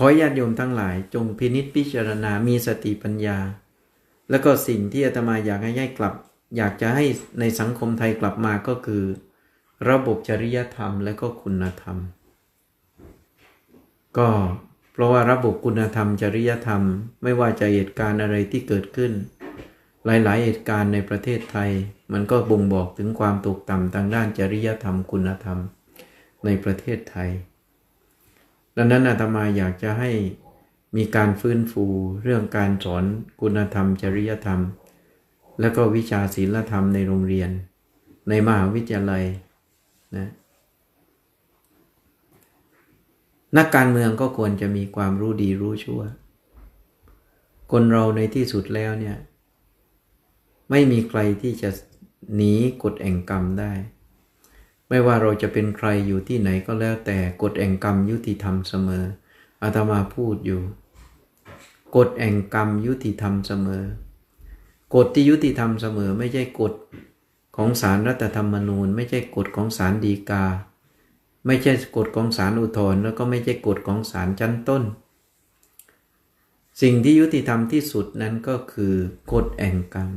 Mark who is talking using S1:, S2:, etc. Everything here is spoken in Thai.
S1: ขอญาติโยมทั้งหลายจงพินิจพิจารณามีสติปัญญา แล้วก็สิ่งที่อาตมาอยากให้ให้กลับ อยากจะให้ในสังคมไทยกลับมาก็คือ ระบบจริยธรรมและก็คุณธรรม ก็เพราะว่าระบบคุณธรรม จริยธรรม ไม่ว่าจะเหตุการณ์อะไรที่เกิดขึ้น หลายๆเหตุการณ์ในประเทศไทย มันก็บ่งบอกถึงความตกต่ำทางด้านจริยธรรม คุณธรรม ในประเทศไทย ดังนั้นอาตมาอยากจะให้มีการฟื้นฟูเรื่องการสอนคุณธรรม จริยธรรม และก็วิชาศีลธรรมในโรงเรียน ในมหาวิทยาลัยนะนักการเมืองก็ควรจะมีความรู้ดีรู้ชั่ว คนเราในที่สุดแล้วเนี่ย ไม่มีใครที่จะหนีกฎแห่งกรรมได้ ไม่ว่าเราจะเป็นใครอยู่ที่ไหนก็แล้วแต่กฎแห่งกรรมยุติธรรมเสมออาตมาพูดอยู่ กฎแห่งกรรมยุติธรรมเสมอ กฎที่ยุติธรรมเสมอไม่ใช่กฎของศาลรัฐธรรมนูญ ไม่ใช่กฎของศาลฎีกา ไม่ใช่กฎของศาลอุทธรณ์แล้วก็ไม่ใช่กฎของศาลชั้นต้น สิ่งที่ยุติธรรมที่สุดนั้นก็คือกฎแห่งกรรม